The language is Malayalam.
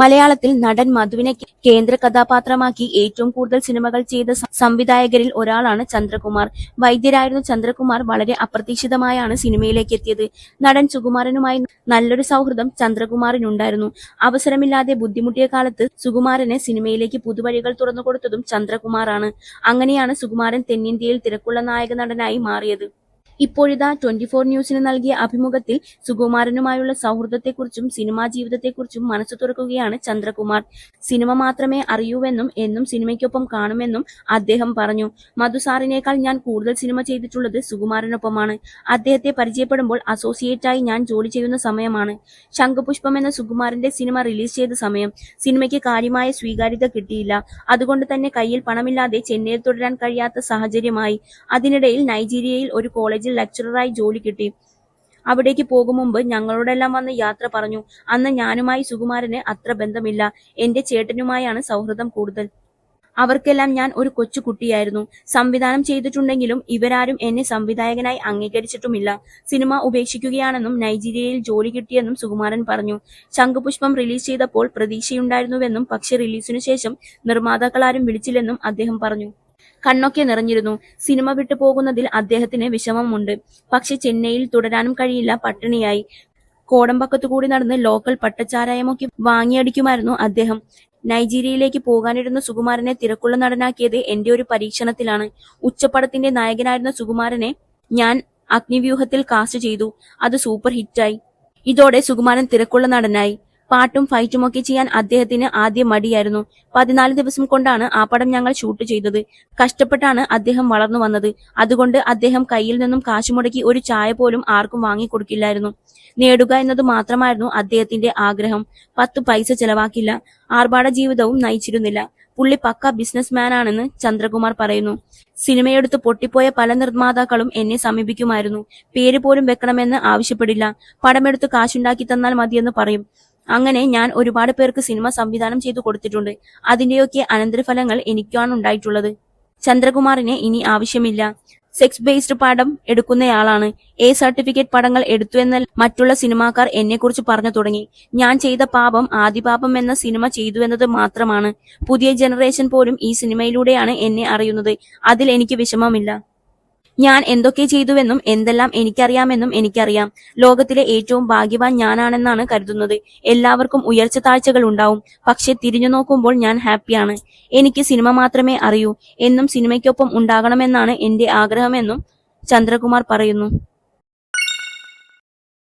മലയാളത്തിൽ നടൻ മധുവിനെ കേന്ദ്ര കഥാപാത്രമാക്കി ഏറ്റവും കൂടുതൽ സിനിമകൾ ചെയ്ത സംവിധായകരിൽ ഒരാളാണ് ചന്ദ്രകുമാർ. വൈദ്യരായിരുന്ന ചന്ദ്രകുമാർ വളരെ അപ്രതീക്ഷിതമായാണ് സിനിമയിലേക്ക് എത്തിയത്. നടൻ സുകുമാരനുമായി നല്ലൊരു സൗഹൃദം ചന്ദ്രകുമാറിനുണ്ടായിരുന്നു. അവസരമില്ലാതെ ബുദ്ധിമുട്ടിയ കാലത്ത് സുകുമാരനെ സിനിമയിലേക്ക് പുതുവഴികൾ തുറന്നുകൊടുത്തതും ചന്ദ്രകുമാറാണ്. അങ്ങനെയാണ് സുകുമാരൻ തെന്നിന്ത്യയിൽ തിരക്കുള്ള നായക നടനായി മാറിയത്. ഇപ്പോഴിതാ ട്വന്റി ഫോർ ന്യൂസിന് നൽകിയ അഭിമുഖത്തിൽ സുകുമാരനുമായുള്ള സൗഹൃദത്തെക്കുറിച്ചും സിനിമാ ജീവിതത്തെക്കുറിച്ചും മനസ്സ് തുറക്കുകയാണ് ചന്ദ്രകുമാർ. സിനിമ മാത്രമേ അറിയൂവെന്നും എന്നും സിനിമയ്ക്കൊപ്പം കാണുമെന്നും അദ്ദേഹം പറഞ്ഞു. മധുസാറിനേക്കാൾ ഞാൻ കൂടുതൽ സിനിമ ചെയ്തിട്ടുള്ളത് സുകുമാരനൊപ്പമാണ്. അദ്ദേഹത്തെ പരിചയപ്പെടുമ്പോൾ അസോസിയേറ്റായി ഞാൻ ജോലി ചെയ്യുന്ന സമയമാണ്. ശംഖുപുഷ്പം എന്ന സുകുമാരന്റെ സിനിമ റിലീസ് ചെയ്ത സമയം. സിനിമയ്ക്ക് കാര്യമായ സ്വീകാര്യത കിട്ടിയില്ല. അതുകൊണ്ട് തന്നെ കയ്യിൽ പണമില്ലാതെ ചെന്നൈയിൽ തുടരാൻ കഴിയാത്ത സാഹചര്യമായി. അതിനിടയിൽ നൈജീരിയയിൽ ഒരു കോളേജിൽ ലെക്ചററായി ജോലി കിട്ടി. അവിടേക്ക് പോകും മുമ്പ് ഞങ്ങളോടെല്ലാം വന്ന് യാത്ര പറഞ്ഞു. അന്ന് ഞാനുമായി സുകുമാരന് അത്ര ബന്ധമില്ല. എന്റെ ചേട്ടനുമായാണ് സൗഹൃദം കൂടുതൽ. അവർക്കെല്ലാം ഞാൻ ഒരു കൊച്ചുകുട്ടിയായിരുന്നു സംവിധാനം ചെയ്തിട്ടുണ്ടെങ്കിലും ഇവരാരും എന്നെ സംവിധായകനായി അംഗീകരിച്ചിട്ടുമില്ല. സിനിമ ഉപേക്ഷിക്കുകയാണെന്നും നൈജീരിയയിൽ ജോലി കിട്ടിയെന്നും സുകുമാരൻ പറഞ്ഞു. ശംഖുപുഷ്പം റിലീസ് ചെയ്തപ്പോൾ പ്രതീക്ഷയുണ്ടായിരുന്നുവെന്നും പക്ഷെ റിലീസിനു ശേഷം നിർമ്മാതാക്കളാരും വിളിച്ചില്ലെന്നും അദ്ദേഹം പറഞ്ഞു. കണ്ണൊക്കെ നിറഞ്ഞിരുന്നു. സിനിമ വിട്ടു പോകുന്നതിൽ അദ്ദേഹത്തിന് വിഷമമുണ്ട്. പക്ഷെ ചെന്നൈയിൽ തുടരാനും കഴിയില്ല പട്ടിണിയായി. കോടമ്പക്കത്തു കൂടി നടന്ന് ലോക്കൽ പട്ടച്ചാരായമൊക്കെ വാങ്ങിയടിക്കുമായിരുന്നു അദ്ദേഹം. നൈജീരിയയിലേക്ക് പോകാനിരുന്ന സുകുമാരനെ തിരക്കുള്ള നടനാക്കിയത് എന്റെ ഒരു പരീക്ഷണത്തിലാണ്. ഉച്ചപ്പടത്തിന്റെ നായകനായിരുന്ന സുകുമാരനെ ഞാൻ അഗ്നിവ്യൂഹത്തിൽ കാസ്റ്റ് ചെയ്തു. അത് സൂപ്പർ ഹിറ്റായി ഇതോടെ സുകുമാരൻ തിരക്കുള്ള നടനായി. പാട്ടും ഫൈറ്റും ഒക്കെ ചെയ്യാൻ അദ്ദേഹത്തിന് ആദ്യം മടിയായിരുന്നു. പതിനാല് ദിവസം കൊണ്ടാണ് ആ പടം ഞങ്ങൾ ഷൂട്ട് ചെയ്തത്. കഷ്ടപ്പെട്ടാണ് അദ്ദേഹം വളർന്നു വന്നത്. അതുകൊണ്ട് അദ്ദേഹം കയ്യിൽ നിന്നും കാശുമുടക്കി ഒരു ചായ പോലും ആർക്കും വാങ്ങിക്കൊടുക്കില്ലായിരുന്നു നേടുക എന്നത് മാത്രമായിരുന്നു അദ്ദേഹത്തിന്റെ ആഗ്രഹം. പത്ത് പൈസ ചെലവാക്കില്ല. ആർഭാട ജീവിതവും നയിച്ചിരുന്നില്ല. പുള്ളി പക്ക ബിസിനസ് ആണെന്ന് ചന്ദ്രകുമാർ പറയുന്നു. സിനിമയെടുത്ത് പൊട്ടിപ്പോയ പല നിർമ്മാതാക്കളും എന്നെ സമീപിക്കുമായിരുന്നു. പേര് പോലും വെക്കണമെന്ന് ആവശ്യപ്പെടില്ല. പടമെടുത്ത് കാശുണ്ടാക്കി തന്നാൽ മതിയെന്ന് പറയും. അങ്ങനെ ഞാൻ ഒരുപാട് പേർക്ക് സിനിമ സംവിധാനം ചെയ്തു കൊടുത്തിട്ടുണ്ട്. അതിന്റെയൊക്കെ അനന്തരഫലങ്ങൾ എനിക്കാണ് ഉണ്ടായിട്ടുള്ളത്. ചന്ദ്രകുമാറിന് ഇനി ആവശ്യമില്ല. സെക്സ് ബേസ്ഡ് പടം എടുക്കുന്നയാളാണ്. എ സർട്ടിഫിക്കറ്റ് പടങ്ങൾ എടുത്തു എന്ന മറ്റുള്ള സിനിമാക്കാർ എന്നെക്കുറിച്ച് പറഞ്ഞു തുടങ്ങി. ഞാൻ ചെയ്ത പാപം ആദിപാപം എന്ന സിനിമ ചെയ്തു എന്നത് മാത്രമാണ്. പുതിയ ജനറേഷൻ പോലും ഈ സിനിമയിലൂടെയാണ് എന്നെ അറിയുന്നത്. അതിൽ എനിക്ക് വിഷമമില്ല. ഞാൻ എന്തൊക്കെ ചെയ്തുവെന്നും എന്തെല്ലാം എനിക്കറിയാമെന്നും എനിക്കറിയാം. ലോകത്തിലെ ഏറ്റവും ഭാഗ്യവാൻ ഞാനാണെന്നാണ് കരുതുന്നത്. എല്ലാവർക്കും ഉയർച്ച താഴ്ചകൾ ഉണ്ടാവും. പക്ഷെ തിരിഞ്ഞു നോക്കുമ്പോൾ ഞാൻ ഹാപ്പിയാണ്. എനിക്ക് സിനിമ മാത്രമേ അറിയൂ. എന്നും സിനിമയ്ക്കൊപ്പം ഉണ്ടാകണമെന്നാണ് എന്റെ ആഗ്രഹമെന്നും ചന്ദ്രകുമാർ പറയുന്നു.